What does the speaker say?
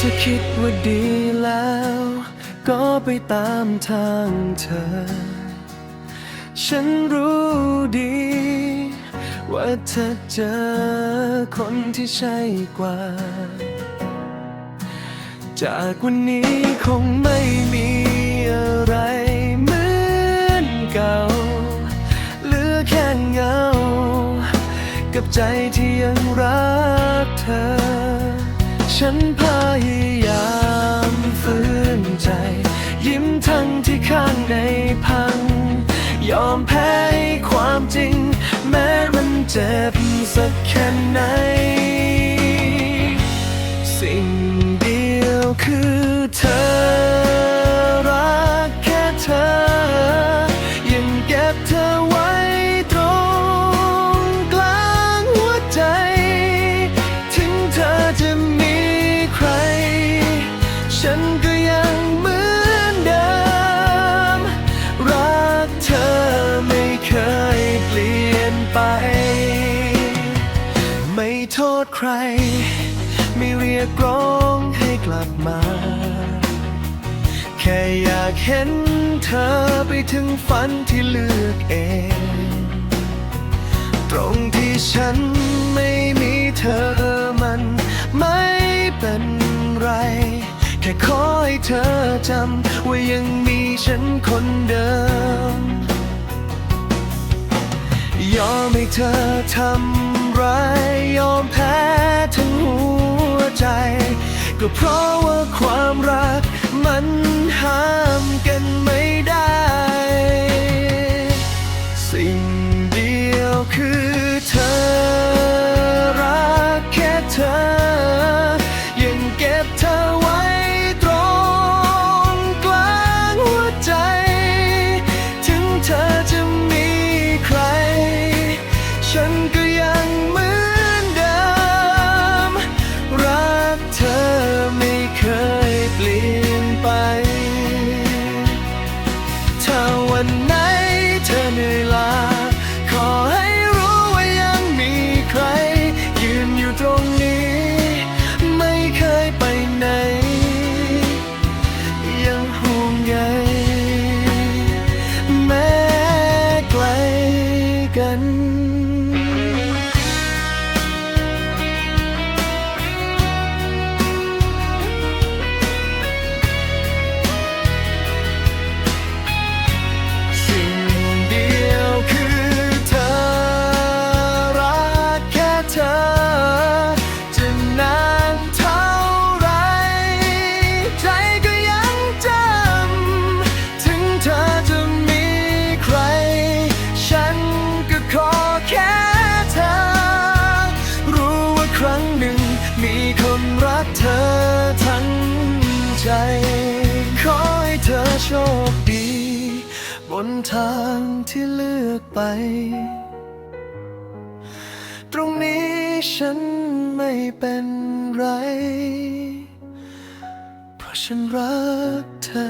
คิดว่าดีแล้ว ก็ไปตามทางเธอ ฉันรู้ดี ว่าเธอเจอคนที่ใช่กว่า จากวันนี้คงไม่มีอะไรเหมือนเก่า เหลือแค่เงา กับใจที่ยังรักเธอ ฉันพยายามฝืนใจ ยิ้มทั้งที่ข้างในพัง ยอมแพ้ความจริง แม้มันเจ็บสักแค่ไหน สิ่งเดียวคือเธอ โทษใคร ไม่เรียกร้องให้กลับมา แค่อยากเห็นเธอไปถึงฝันที่เลือกเอง ตรงที่ฉันไม่มีเธอมันไม่เป็นไร แค่ขอให้เธอจำว่ายังมีฉันคนเดิม ยอมให้เธอทำ ยยอมแพ้ทั้งหัวใจ ก็เพราะว่าความรักมันห้ามกันไม่ได้ ใจขอให้เธอโชคดี บนทางที่เลือกไป ตรงนี้ฉันไม่เป็นไร เพราะฉันรักเธอ